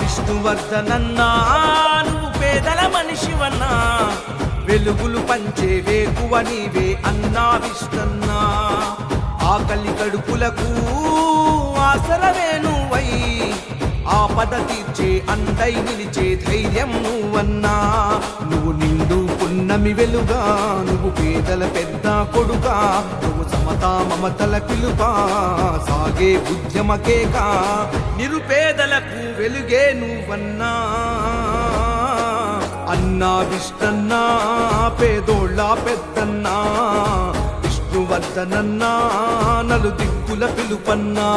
విష్ణువర్ధనన్నా నువ్వు పేదల మనిషివన్నా వెలుగులు పంచే వేకువ నీవే అన్నా విష్ణన్నా. ఆకలి కడుపులకు ఆసరవే నువ్వై ఆపద తీర్చే అండై నిలిచే ధైర్యం నువ్వన్నా. నువ్వు నిండు పున్నమి వెలుగా నువ్వు పేదల పెద్ద కొడుగా నువ్వు సమతా మమతల పిలుపా సాగే ఉద్యమ పేదలకు వెలుగే నువ్వన్నా అన్నా. విష్ణన్నా పేదోళ్ళ పెద్దన్నా. విష్ణువర్ధనన్నా నలు దిక్కుల పిలుపన్నా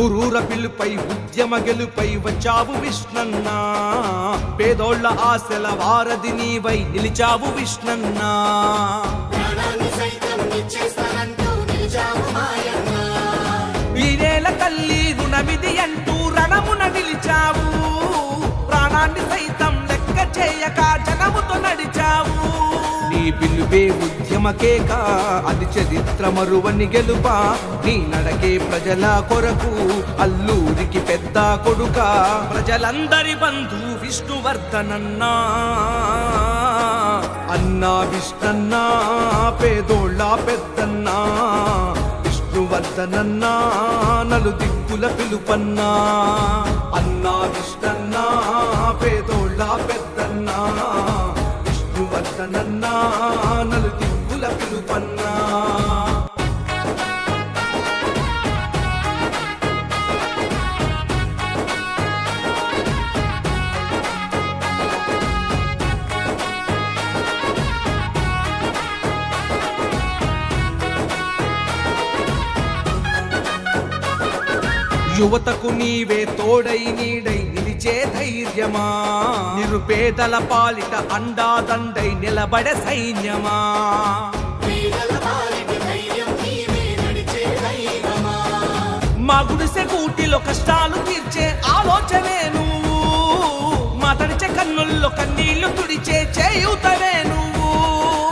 ఊరూర పిల్లుపై ఉద్యమ గెలుపై వచ్చావు విష్ణన్నా. పేదోళ్ళ ఆశల వారధి నీవై నిలిచావు విష్ణన్నా. ఈ నేల తల్లి రుణమిది అంటూ రణమున నిలిచావు. నీ పిలుపే ఉద్యమకేక? అది చరిత్ర మరువని గెలుప? నీ నడకే ప్రజల కొరకు అల్లూరికి పెద్ద కొడుక? ప్రజలందరి బంధు విష్ణువర్ధనన్నా. అన్నా విష్ణన్నా పేదోళ్ళ పెద్దన్నా. విష్ణువర్ధనన్నా నలు దిక్కుల పిలుపన్నా. అన్నా విష్ణన్నా పేదోళ్ళ పెద్దన్నా. విష్ణువర్ధనన్నా నలు దిక్కుల పిలుపన్నా. యువతకు నీవే తోడై నీడై నిలిచే ధైర్యమా? నిరుపేదల పాలిట అండాదండై నిలబడే సైన్యమా? మా గుడిసె కూటిలో కష్టాలు తీర్చే ఆలోచనే నువ్వు. మా తడిచే కన్నుల్లో కన్నీళ్ళు తుడిచే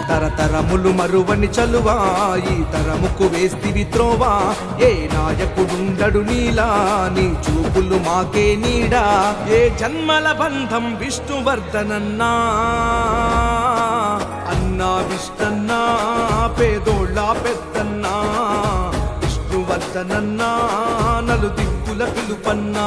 తరతరములు మరువని చలువా ఈ తరముకు వేస్తివి త్రోవా. ఏ నాయకుడుండడు నీలా నీ చూపులు మాకే నీడా. ఏ జన్మల బంధం విష్ణువర్ధనన్నా. అన్నా విష్ణన్నా పేదోళ్ళ పెద్దన్నా. విష్ణువర్ధనన్నా నలు దిక్కుల పిలుపన్నా.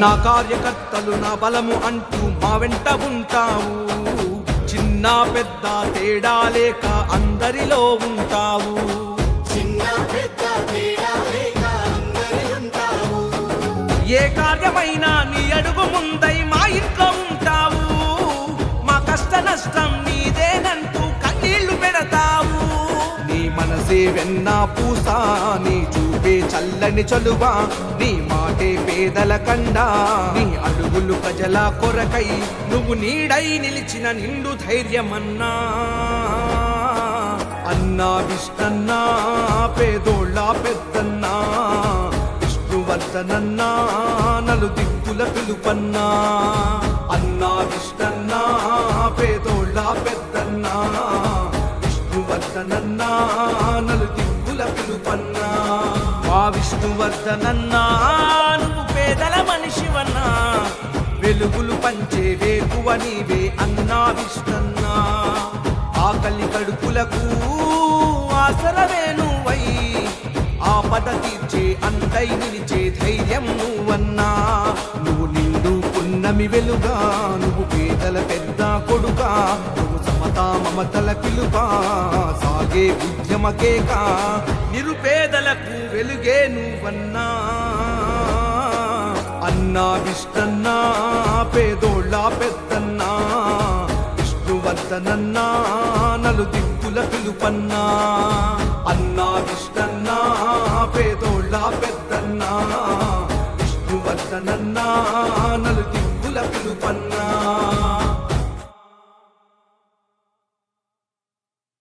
నా కార్యకర్తలు నా బలము అంటూ మా వెంట ఉంటావు. చిన్న పెద్ద తేడా లేక అందరిలో ఉంటావు. ఏ కార్యమైనా నీ అడుగు ముందై మా ఇంట్లో ఉంటావు. మా కష్ట నష్టం నీదేనంటూ కన్నీళ్ళు పెడతావు. నీ మనసే వెన్నా పూసా నీ చల్లని చలువా నీ మాటే పేదల కండా. నీ అడుగులు ప్రజల కొరకై నువ్వు నీడై నిలిచిన నిండు ధైర్యమన్నా. అన్నా విష్ణన్నా పేదోళ్ళ పెద్దన్నా. విష్ణువర్ధనన్నా నలు దిక్కుల పిలుపన్నా. అన్నా విష్ణన్నా పేదోళ్ళ పెద్దన్నా. విష్ణువర్ధనన్నా నలు దిక్కుల పిలుపన్నా. విష్ణువర్ధనన్నా నువ్వు పేదల మనిషివన్నా. వెలుగులు పంచే వేకువ నీవే అన్నా విష్ణన్నా ఆకలి కడుపులకు ఆసరవేను బాధ తీర్చే అంతై నిలిచే ధైర్యం నువ్వన్నా. నువ్వు నిండు పున్నమి వెలుగా నువ్వు పేదల పెద్ద కొడుక. నువ్వు సమతా మమతల పిలుపా సాగే ఉద్యమకేక. నిరుపేదలకు వెలుగే నువ్వన్నా. అన్నా విష్ణన్నా పేదోళ్ళ పెద్దన్నా. విష్ణువర్ధనన్నా నలు దిక్కుల పిలుపన్నా. అన్నా విష్ణన్నా నన్నా నలు దిక్కుల పిలుపన్నా.